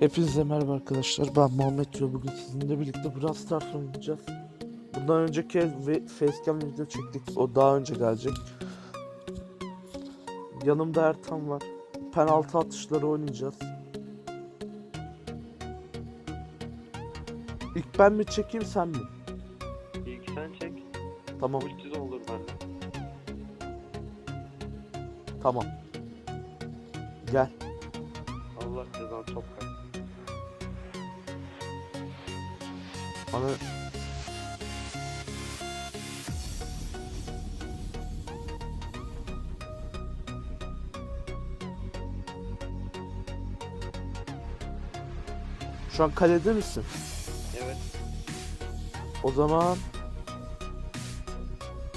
Hepinize merhaba arkadaşlar. Ben Muhammed Diyor. Bugün sizinle birlikte Brawl Stars oynayacağız. Bundan önceki ve facecam video çektik. O daha önce gelecek. Yanımda Ertan var. Penaltı atışları oynayacağız. İlk ben mi çekeyim sen mi? İlk sen çek. Tamam Ulti de olur bende. tamam. Gel. Allah cezanı top Bana Şu an kalede misin? Evet. O zaman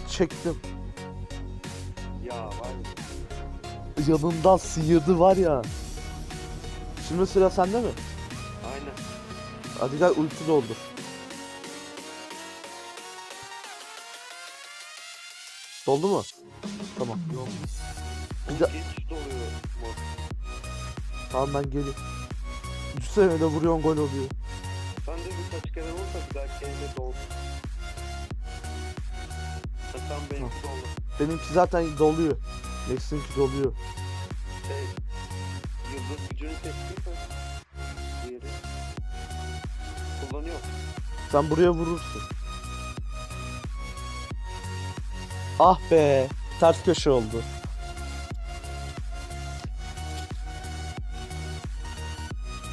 çektim. Ya var mı? Yanından sıyırdı var ya. Şimdi sıra sende mi? Aynen. Hadi gel ulti doldur. Doldu mu? Tamam. Yok. Ulti hiç doluyor. Tamam ben geleyim. Düşsene de vuruyorsun gol oluyor. Sen de birkaç kere vursa bir dahaki elinde doldu. Ha, Sen benimki doldu. Benimki zaten doluyor. Max'inki doluyor. Şey, yıldız gücünü seçtiysen diğeri kullanıyor. Sen buraya vurursun. Ah be. Ters köşe oldu.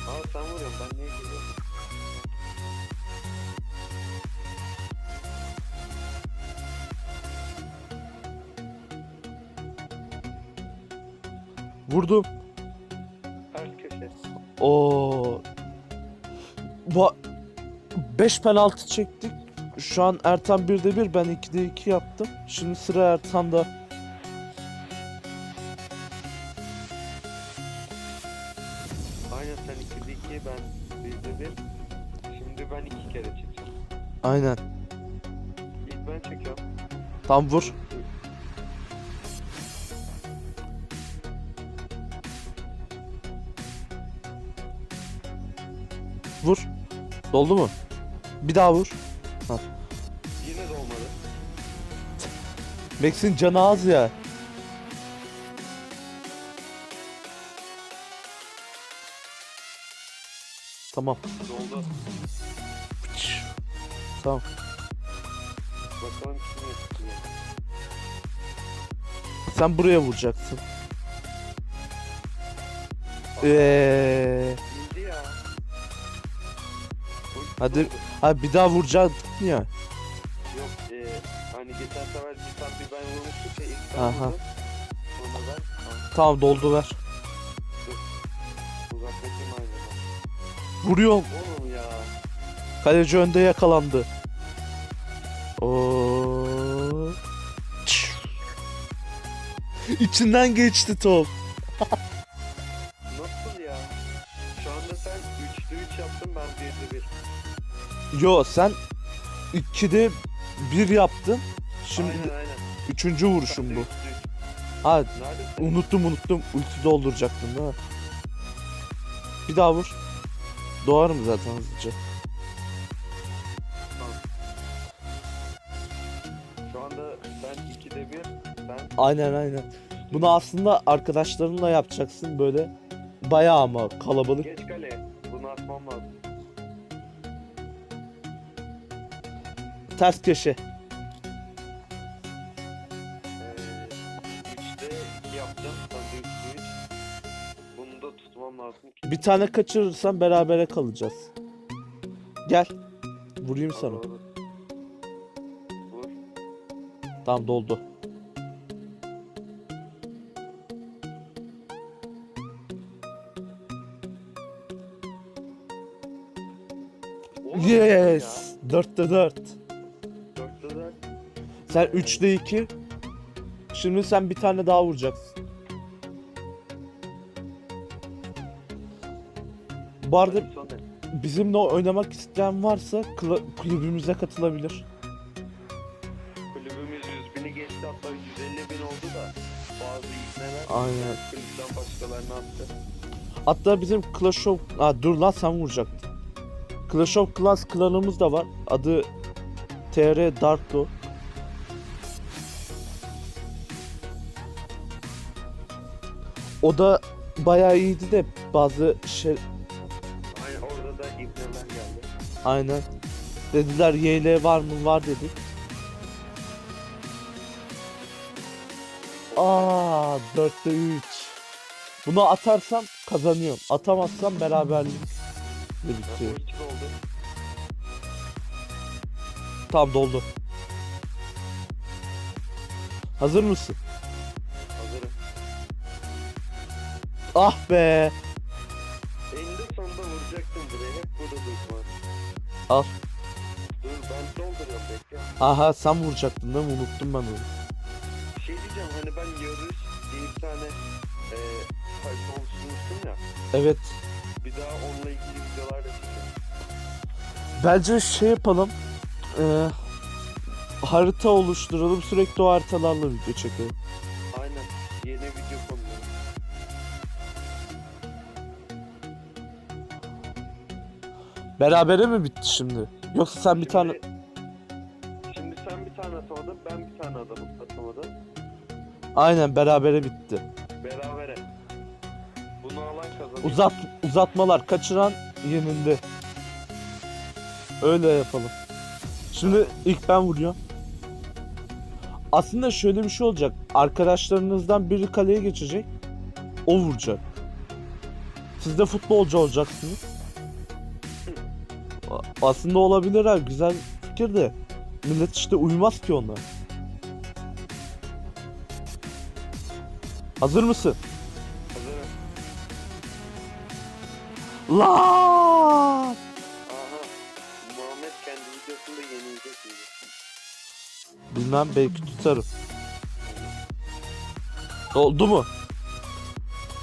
Aa sen vuruyorsun ben niye geliyorum? Vurdum. Ters köşe. Oo. Bu 5 penaltı çektik. Şu an Ertan 1'de 1 ben 2'de 2 yaptım. Şimdi sıra Ertan'da. Aynen sen 2'de 2 ben 1'de 1. Şimdi ben 2 kere çekeceğim. Aynen. İlk ben çekiyorum. Tam vur. Vur. Doldu mu? Bir daha vur. Yine de olmadı. Max'in canı az ya. Tamam. Doldu. Tamam. Bakalım kim yapıyor. Sen buraya vuracaksın. Eee. Hadi. Ha bir daha vuracaktın ya. Yok eee hani geçen sefer bir sen bir ben vurmuştuk ya ilk ben Aha. vurdum. Sonra ben Aa, Tamam doldu ver. uzaklaşayım aynen. Vuruyorum. Oğlum ya. Kaleci önde yakalandı. Oo. İçinden geçti top. Nasıl ya? Şu anda sen 3'te 3 yaptın ben 1'de 1. Yo sen 2'de 1 yaptın. Şimdi Aynen aynen. üçüncü vuruşum bu. Ha unuttum unuttum. Ulti dolduracaktım değil mi? Bir daha vur. Doğarım zaten hızlıca. Şu anda ben 2'de 1. Sen Aynen aynen. Bunu aslında arkadaşlarınla yapacaksın böyle. Bayağı ama kalabalık. geç lazım ki. Bir tane kaçırırsan berabere kalacağız. Gel. Vurayım sana. Vur. Tamam doldu. Yes. 4'te 4. Sen 3'te 2. Şimdi sen bir tane daha vuracaksın. Bu arada bizimle oynamak isteyen varsa kulübümüze katılabilir. Kulübümüz 100 bini geçti hatta 150 bin oldu da bazı ikneler Aynen. kulüpten başkalarına attı. Hatta bizim Clash of... Ha, dur lan sen vuracaktın. Clash of Clans klanımız da var. Adı TR Darklo. O da bayağı iyiydi de bazı şey Aynen orada da ibneler geldi. aynen dediler YL var mı var dedik. Aa 4'te 3. Bunu atarsam kazanıyorum. Atamazsam beraberlik bitiyor. Tamam doldu. Hazır mısın? Ah be. Eninde sonunda vuracaktım buraya. Hep burada durma. Al. Dur ben dolduruyorum bekle. Aha sen vuracaktın değil mi? Unuttum ben onu. Şey diyeceğim hani ben yarış diye bir tane e, sayfa oluşturmuştum ya. Evet. Bir daha onunla ilgili videolar da çekeceğim. Bence şey yapalım. Ee, harita oluşturalım. Sürekli o haritalarla video çekelim. Berabere mi bitti şimdi? Yoksa sen bir tane... Şimdi- sen bir tane atamadın, ben bir tane adam atamadım. Aynen berabere bitti. Berabere. Bunu alan kazanıyor. Uzat uzatmalar kaçıran yenildi. Öyle yapalım. Şimdi ilk ben vuruyorum. Aslında şöyle bir şey olacak. Arkadaşlarınızdan biri kaleye geçecek. O vuracak. Siz de futbolcu olacaksınız. Aslında olabilir ha. Güzel fikir de. Millet işte uymaz ki ona. Hazır mısın? Hazırım. Lan! Aha. Muhammed kendi videosunda yenilecek gibi. Bilmem belki tutarım. Doldu mu?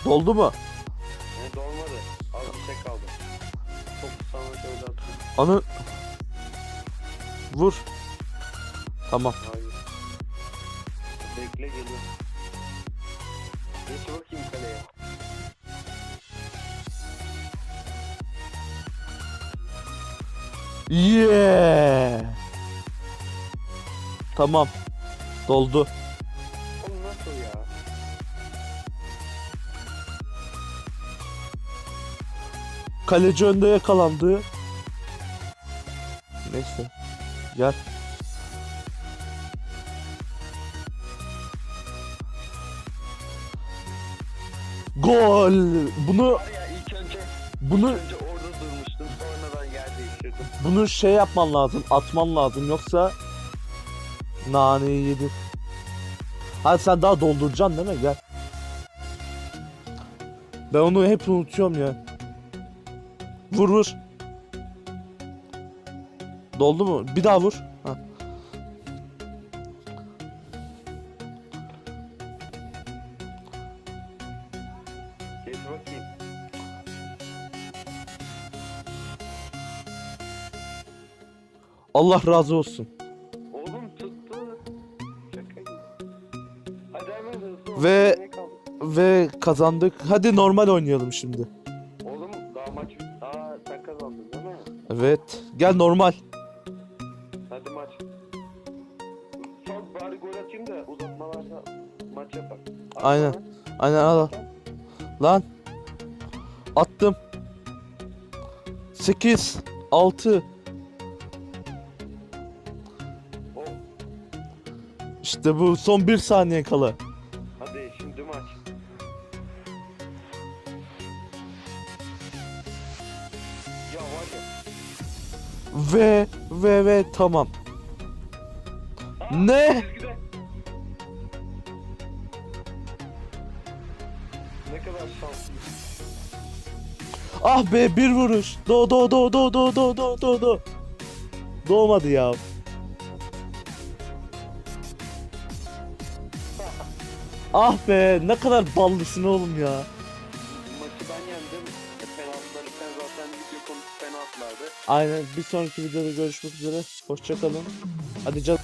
Doldu mu? Onu vur. Tamam. Hayır. Bekle geliyor. Geç bakayım kaleye. Yeah. Tamam. Doldu. Oğlum nasıl ya? Kaleci önde yakalandı. Neyse. Gel. Gol. Bunu bunu. Bunu şey yapman lazım, atman lazım yoksa naneyi yedin. Hadi sen daha dolduracaksın değil mi? Gel. Ben onu hep unutuyorum ya. Vur vur. Doldu mu? Bir daha vur. Ha. Allah razı olsun. Oğlum tuttu. Hadi hemen hızlı. Ve-? Ve kazandık. Hadi normal oynayalım şimdi. Oğlum daha maç... Aa sen kazandın değil mi? Evet. Gel normal. Aynen. Aynen al. Lan. Attım. 8 6 Oh, İşte bu son bir saniye kala. hadi şimdi maç. Ya var ya. Ve ve ve tamam. Aa, Ne? çizgide. Ah be bir vuruş. Do do do do do do do do do. Doğmadı ya. Ah be ne kadar ballısın oğlum ya. Maçı ben yendim. Penaltıları sen zaten video konusu penaltılardı. Aynen bir sonraki videoda görüşmek üzere. Hoşçakalın. Hadi canım.